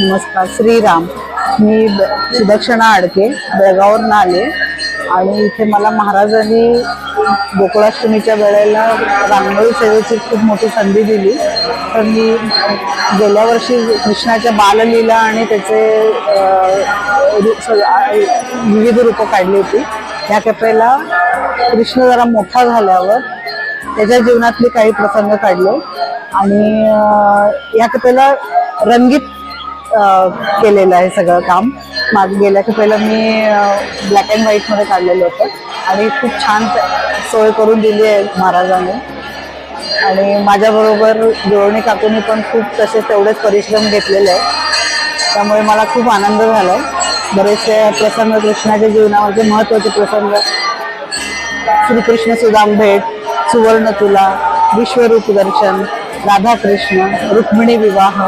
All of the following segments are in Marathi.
नमस्कार श्रीराम. मी ब- सुदक्षिणा आडके बेळगाववरून आले. आणि इथे मला महाराजांनी गोकुळाष्टमीच्या वेळेला रांगोळी सेवेची खूप मोठी संधी दिली. तर मी गेल्या वर्षी कृष्णाच्या बाललीला आणि त्याचे विविध रूपं काढली होती. ह्या कपेला कृष्ण जरा मोठा झाल्यावर त्याच्या जीवनातले काही प्रसंग काढले. आणि या कपेला रंगीत केलेलं आहे सगळं काम. माझं गेल्या की पहिलं मी ब्लॅक अँड व्हाईटमध्ये काढलेलं होतं. आणि खूप छान सोय करून दिली आहे महाराजांनी. आणि माझ्याबरोबर जुळवणी काकूनी पण खूप तसे तेवढेच परिश्रम घेतलेले आहे त्यामुळे मला खूप आनंद झाला आहे बरेचसे प्रसंग कृष्णाच्या जीवनामध्ये महत्त्वाचे प्रसंग. श्रीकृष्ण सुदाम भेट सुवर्ण तुला विश्वरूप दर्शन राधाकृष्ण रुक्मिणी विवाह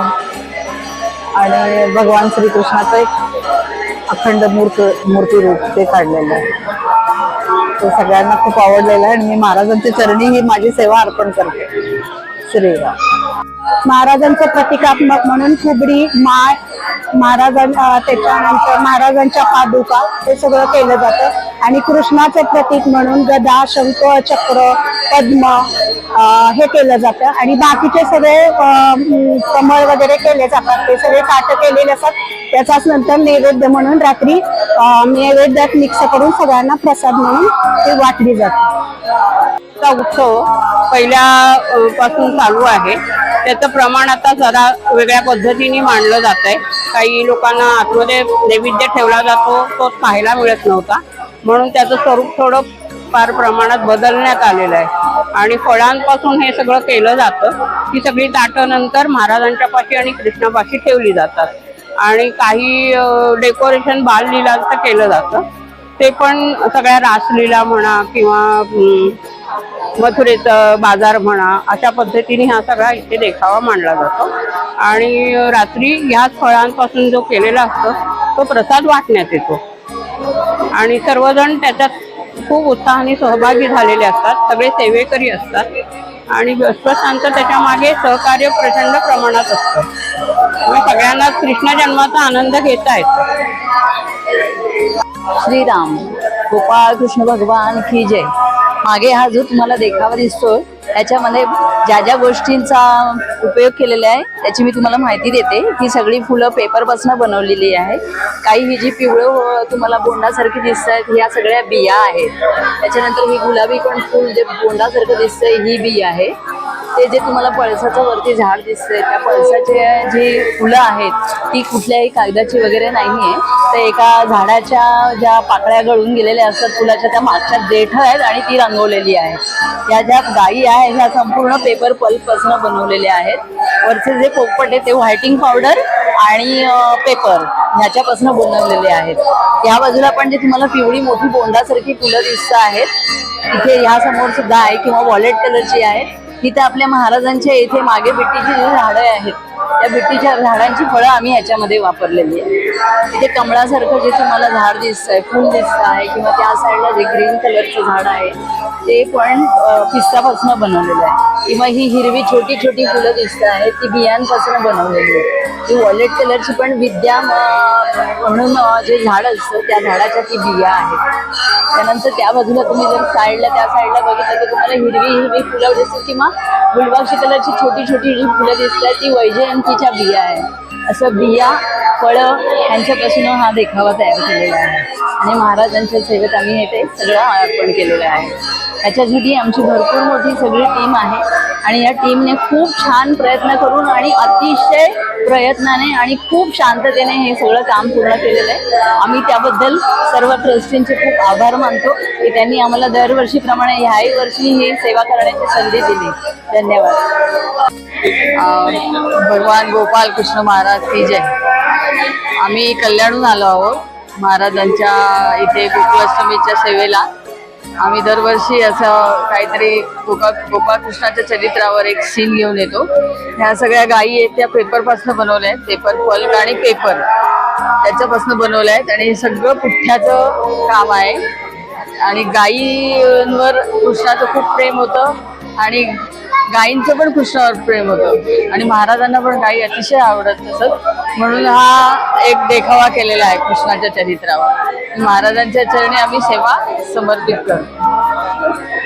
आणि भगवान श्रीकृष्णाचं एक अखंड मूर्त मूर्ती रूप ते काढलेलं आहे. ते सगळ्यांना खूप आवडलेलं आहे आणि मी महाराजांच्या चरणी ही माझी सेवा अर्पण करते. श्रीराम. महाराजांचं प्रतिकात्मक म्हणून फुगडी माळ महाराजां त्याच्यानंतर महाराजांच्या पादुका हे सगळं केलं जातं. आणि कृष्णाचं प्रतीक म्हणून गदा शंख चक्र पद्म हे केलं जातं. आणि बाकीचे सगळे कमळ वगैरे केले जातात. ते सगळे ताट केलेले असतात. त्याचाच नंतर नैवेद्य म्हणून रात्री नैवेद्यात मिक्स करून सगळ्यांना प्रसाद म्हणून ते वाटली जाते. उत्सव पहिल्या पासून चालू आहे. त्याचं प्रमाण आता जरा वेगळ्या पद्धतीने मांडलं जात आहे काही लोकांना आतमध्ये नैवेद्य ठेवला जातो तो पाहायला मिळत नव्हता. म्हणून त्याचं स्वरूप थोडं फार प्रमाणात बदलण्यात आलेलं आहे. आणि फळांपासून हे सगळं केलं जातं. ही सगळी ताटं नंतर महाराजांच्या पाशी आणि कृष्णापाशी ठेवली जातात. आणि काही डेकोरेशन बाललीलाचं केलं जातं. ते पण सगळ्या रासलीला म्हणा किंवा मथुरेचं बाजार म्हणा अशा पद्धतीने हा सगळा इथे देखावा मांडला जातो. आणि रात्री ह्याच फळांपासून जो केलेला असतो तो प्रसाद वाटण्यात येतो. आणि सर्वजण त्याच्यात खूप उत्साहाने सहभागी झालेले असतात सगळे सेवेकरी असतात आणि विश्वस्तांचं त्याच्यामागे सहकार्य प्रचंड प्रमाणात असतं. त्यामुळे सगळ्यांना कृष्ण जन्माचा आनंद घेता येतो श्रीराम गोपाळ कृष्ण भगवान की जय. मागे हा जो तुम्हाला देखावा दिसतोय. याच्यामध्ये ज्या ज्या गोष्टींचा उपयोग केलेला आहे त्याची मी तुम्हाला माहिती देते. ही सगळी फुलं पेपरपासून बनवलेली आहे. काही ही जी पिवळं तुम्हाला बोंडासारखी दिसत आहेत ह्या सगळ्या बिया आहेत. त्याच्यानंतर ही गुलाबी पण फुल जे बोंडासारखं दिसतंय ही बिया आहे. ते जे तुम्हाला पळसाचं वरती झाड दिसतंय त्या पळसाचे जी फुलं आहेत ती कुठल्याही कागदाची वगैरे नाही आहे तर एका झाडाच्या ज्या पाकळ्या गळून गेलेल्या असतात फुलाच्या त्या मागच्या देठ आहेत आणि ती रंगवलेली आहे. या ज्या गायी आहेत ह्या संपूर्ण पेपर पल्पपासून बनवलेल्या आहेत. वरचे जे पोपट आहे ते व्हायटिंग पावडर आणि पेपर ह्याच्यापासून बनवलेले आहेत. या बाजूला पण जे तुम्हाला पिवळी मोठी बोंडासारखी फुलं दिसत आहेत इथे ह्या समोर सुद्धा आहे किंवा वॉलेट कलरची आहेत आहे तिथे आपल्या महाराजांच्या इथे मागे बिट्टीची जी झाडं आहेत. त्या बिट्टीच्या झाडांची फळं आम्ही ह्याच्यामध्ये वापरलेली आहे इथे कमळासारखं जे तुम्हाला झाड दिसतंय फुल दिसत आहे किंवा त्या साईडला जे ग्रीन कलरचं झाड आहे ते पण पिस्तापासून बनवलेलं आहे. किंवा ही हिरवी छोटी छोटी फुलं दिसत आहेत ती बियांपासून बनवलेली आहे. ती वॉलेट कलरची पण विद्या म्हणून जे झाड असतं त्या झाडाच्या ती बिया आहेत. त्यानंतर त्या बाजूला तुम्ही जर साईडला त्या साईडला बघितलं तर तुम्हाला हिरवी हिरवी फुलं दिसतील किंवा गुलबाक्षी कलरची छोटी छोटी जी फुलं दिसतात ती वैजयंतीच्या बिया आहेत. असं बिया फळं यांच्यापासून हा देखावा तयार केलेला आहे. आणि महाराजांच्या सेवेत आम्ही हे ते सगळं अर्पण केलेलं आहे. याच्यासाठी आमची भरपूर मोठी सगळी टीम आहे. आणि या टीमने खूप छान प्रयत्न करून आणि अतिशय प्रयत्नाने आणि खूप शांततेने हे सगळं काम पूर्ण केलेलं आहे. आम्ही त्याबद्दल सर्व ट्रस्टींचे खूप आभार मानतो की त्यांनी आम्हाला दरवर्षीप्रमाणे ह्याही वर्षी ही सेवा करण्याची संधी दिली. धन्यवाद. भगवान गोपाल कृष्ण महाराज की जय. आम्ही कल्याणहून आलो आहोत महाराजांच्या इथे गोकुळाष्टमीच्या सेवेला. आम्ही दरवर्षी असं काहीतरी गोपा गोपाळकृष्णाच्या चरित्रावर एक सीन घेऊन येतो. ह्या सगळ्या गायी आहेत त्या पेपरपासून बनवल्या आहेत. पेपर पल्क आणि पेपर. त्याच्यापासून बनवल्या आहेत आणि सगळं पुठ्ठ्याचं काम आहे. आणि गायींवर कृष्णाचं खूप प्रेम होतं. आणि गायींचं पण कृष्णावर प्रेम होतं. आणि महाराजांना पण गायी अतिशय आवडत असत म्हणून हा एक देखावा केलेला आहे कृष्णाच्या चरित्रावर. महाराजांच्या चरणी आम्ही सेवा समर्पित करतो.